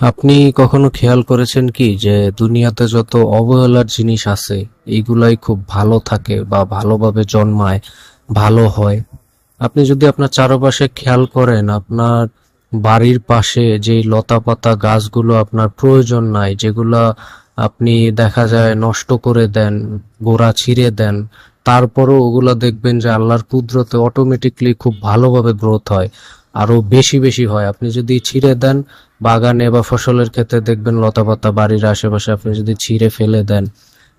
আপনি কখনো খেয়াল করেছেন কি যে দুনিয়াতে যত অবহেলার জিনিস আছে, এইগুলাই খুব ভালো থাকে বা ভালোভাবে জন্মায়, ভালো হয়? আপনি যদি আপনার চারপাশে খেয়াল করেন, আপনার বাড়ির পাশে যেই লতাপাতা গাছগুলো আপনার প্রয়োজন নাই, যেগুলা আপনি দেখা যায় নষ্ট করে দেন, গোড়া ছিঁড়ে দেন, তারপরও ওগুলা দেখবেন যে আল্লাহর কুদরতে অটোমেটিকলি খুব ভালোভাবে গ্রোথ হয়। আরও বেশি বেশি হয়। আপনি যদি ছিঁড়ে দেন বাগানে বা ফসলের ক্ষেত্রে দেখবেন লতাপাতা, বাড়ির আশেপাশে আপনি যদি ছিঁড়ে ফেলে দেন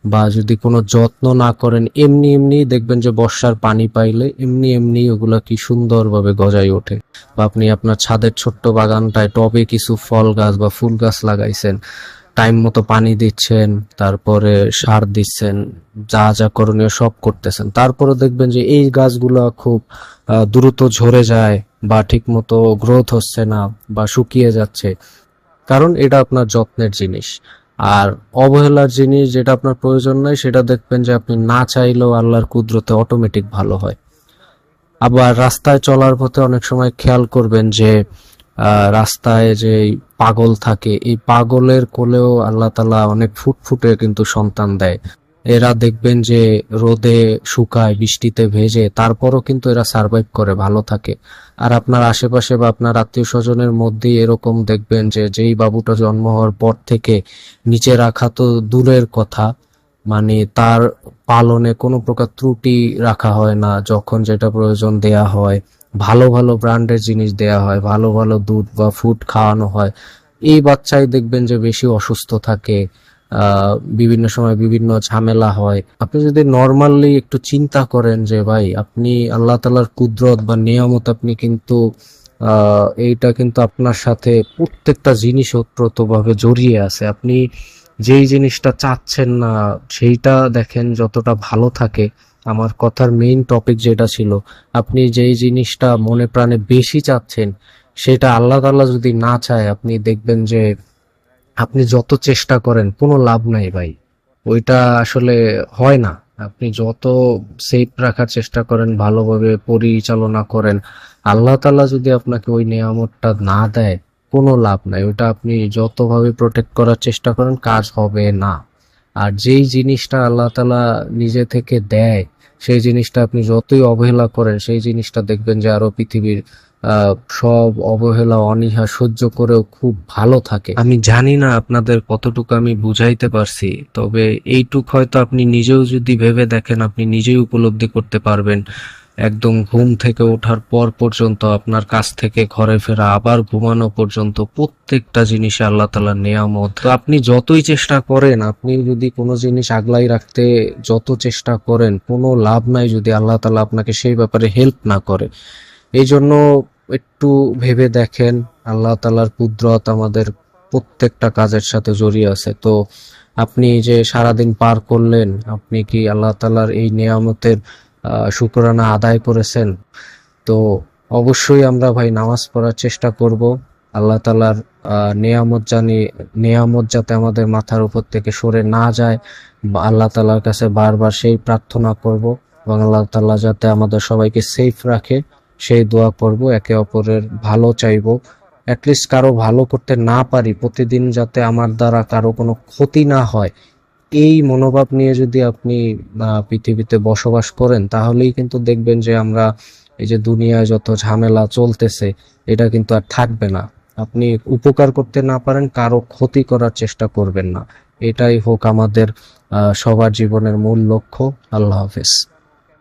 বা যদি কোনো যত্ন না করেন, এমনি এমনি দেখবেন যে বর্ষার পানি পাইলে এমনি এমনি ওগুলো কি সুন্দরভাবে গজায় ওঠে। বা আপনি আপনার ছাদের ছোট্ট বাগানটায় টবে কিছু ফল গাছ বা ফুল গাছ লাগাইছেন, টাইম মতো পানি দিচ্ছেন, তারপরে সার দিচ্ছেন, যা যা করণীয় সব করতেছেন। তারপরে দেখবেন যে এই গাছগুলো খুব দ্রুত ঝরে যায় বা ঠিক মতো গ্রোথ হচ্ছে না বা শুকিয়ে যাচ্ছে, কারণ এটা আপনার যত্নের জিনিস। আর অবহেলার জিনিস যেটা আপনার প্রয়োজন নাই, সেটা দেখবেন যে আপনি না চাইলেও আল্লাহর কুদরতে অটোমেটিক ভালো হয়। আবার রাস্তায় চলার পথে অনেক সময় খেয়াল করবেন যে রাস্তায় যে পাগল থাকে, এই পাগলের কোলেও আল্লাহ তালা অনেক ফুটফুটে কিন্তু সন্তান দেয়। এরা দেখবেন যে রোদে শুকায়, বৃষ্টিতে ভেজে, তারপরও কিন্তু এরা সার্ভাইভ করে, ভালো থাকে। আর আপনার আশেপাশে বা আপনার আত্মীয় স্বজনের মধ্যেই এরকম দেখবেন যে যেই বাবুটা জন্ম হওয়ার পর থেকে নিচে রাখা তো দূরের কথা মানে তার পালনে কোনো প্রকার ত্রুটি রাখা হয় না, যখন যেটা প্রয়োজন দেয়া হয়, ভালো ভালো ব্র্যান্ডের জিনিস দেয়া হয়, ভালো ভালো দুধ বা ফুড খাওয়ানো হয়। এই বাচ্চাই দেখবেন যে বেশি অসুস্থ থাকে বিভিন্ন সময় বিভিন্ন ঝামেলা হয়। আপনি যদি নর্মালি একটু চিন্তা করেন যে, ভাই, আপনি আল্লাহ তালার কুদরত বা নিয়ামত আপনি কিন্তু এইটা কিন্তু আপনার সাথে প্রত্যেকটা জিনিস ওতপ্রোতভাবে জড়িয়ে আছে। আপনি যেই জিনিসটা চাচ্ছেন না, সেইটা দেখেন যতটা ভালো থাকে। আমার কথার মেইন টপিক যেটা ছিল, আপনি যেই জিনিসটা মনে প্রাণে বেশি চাচ্ছেন, সেটা আল্লাহ তাআলা যদি না চায়, আপনি দেখবেন যে আপনি যত চেষ্টা করেন, কোনো লাভ নাই ভাই। ওইটা আসলে হয় না। আপনি যত সেফ রাখার চেষ্টা করেন, ভালোভাবে পরিচালনা করেন, আল্লাহ তালা যদি আপনাকে ওই নিয়ামতটা না দেয়, কোনো লাভ নাই। ওটা আপনি যতভাবে প্রোটেক্ট করার চেষ্টা করেন, কাজ হবে না। আর যেই জিনিসটা আল্লাহ তাআলা নিজে থেকে দেয়, সেই জিনিসটা আপনি যতই অবহেলা করেন, সেই জিনিসটা দেখবেন যে আরও পৃথিবীর সব অবহেলা, অনীহা সহ্য করেও খুব ভালো থাকে। আমি জানি না আপনাদের কতটুকু আমি বুঝাইতে পারছি, তবে এইটুক হয়তো আপনি নিজেও যদি ভেবে দেখেন, আপনি নিজেই উপলব্ধি করতে পারবেন। একদম ঘুম থেকে ওঠার পর পর্যন্ত, আপনার কাছ থেকে ঘরে ফেরা, আবার ঘুমানো পর্যন্ত প্রত্যেকটা জিনিসে আল্লাহ তাআলার নিয়ামত। আপনি যতই চেষ্টা করেন, আপনি যদি কোনো জিনিস আগলাই রাখতে যত চেষ্টা করেন, কোনো লাভ নাই যদি আল্লাহ তাআলা আপনাকে সেই ব্যাপারে হেল্প না করে। এই জন্য একটু ভেবে দেখেন আল্লাহ তাআলার কুদরত আমাদের প্রত্যেকটা কাজের সাথে জড়িয়ে আছে। তো আপনি যে সারাদিন পার করলেন আপনি কি আল্লাহ তাআলার এই নিয়ামতের শুকরানা আদায় করেছেন? তো অবশ্যই আমরা ভাই নামাজ পড়ার চেষ্টা করব। আল্লাহ তাআলার আহ, নিয়ামত জানি নিয়ামত যাতে আমাদের মাথার উপর থেকে সরে না যায় আল্লাহ তাআলার কাছে বারবার সেই প্রার্থনা করব এবং আল্লাহ তাআলা যাতে আমাদের সবাইকে সেফ রাখে। সেই দোয়া করব, একে অপরের ভালো চাইব। অ্যাটলিস্ট কারও ভালো করতে না পারি, প্রতিদিন যাতে আমার দ্বারা কারও কোনো ক্ষতি না হয়। এই মনোভাব নিয়ে যদি আপনি পৃথিবীতে বসবাস করেন, তাহলেই কিন্তু দেখবেন যে আমরা এই যে দুনিয়ায় যত ঝামেলা চলতেছে, এটা কিন্তু আর থাকবে না। আপনি উপকার করতে না পারেন, কারও ক্ষতি করার চেষ্টা করবেন না। এটাই হোক আমাদের সবার জীবনের মূল লক্ষ্য। আল্লাহ হাফেজ।